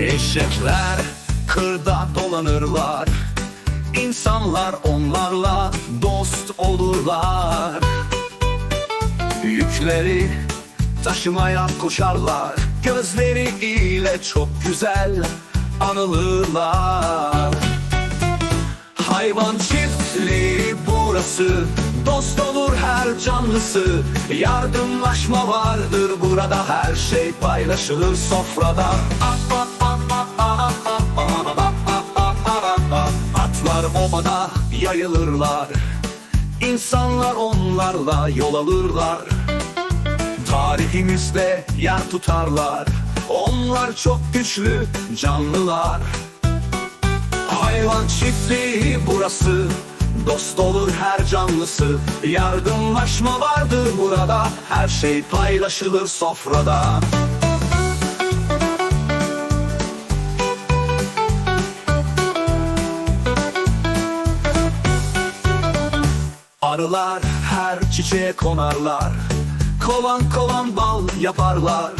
Eşekler kırda dolanırlar. İnsanlar onlarla dost olurlar. Yükleri taşımaya koşarlar. Gözleri ile çok güzel anılırlar. Hayvan çiftliği burası Dost olur her canlısı. Yardımlaşma vardır burada Her şey paylaşılır sofrada. Atlar yayılırlar İnsanlar onlarla yol alırlar. Tarihimizde yer tutarlar. Onlar çok güçlü canlılar. Hayvan çiftliği burası. Dost olur her canlısı. Yardımlaşma vardır burada. Her şey paylaşılır sofrada Arılar her çiçeğe konarlar. Kovan kovan bal yaparlar.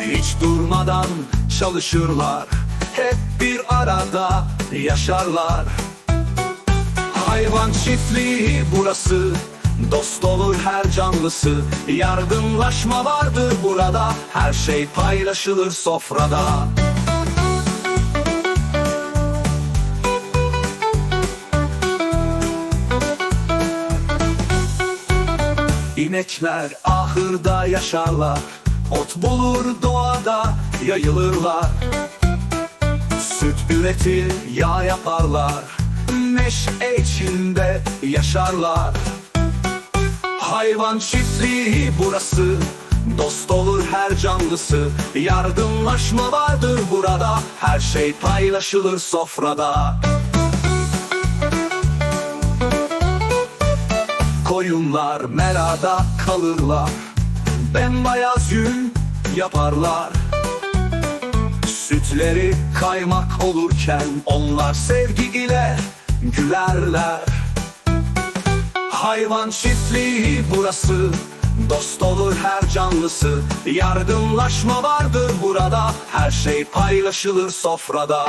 Hiç durmadan çalışırlar. Hep bir arada yaşarlar. Hayvan çiftliği burası. Dost olur her canlısı. Yardımlaşma vardır burada. Her şey paylaşılır sofrada İnekler ahırda yaşarlar. Ot bulur doğada yayılırlar. Süt üretir yağ yaparlar. Neşe içinde yaşarlar. Hayvan çiftliği burası. Dost olur her canlısı. Yardımlaşma vardır burada. Her şey paylaşılır sofrada Koyunlar merada kalırlar. Bembeyaz yün yaparlar. Sütleri kaymak olurken Onlar sevgi ile gülerler. Hayvan çiftliği burası Dost olur her canlısı. Yardımlaşma vardır burada Her şey paylaşılır sofrada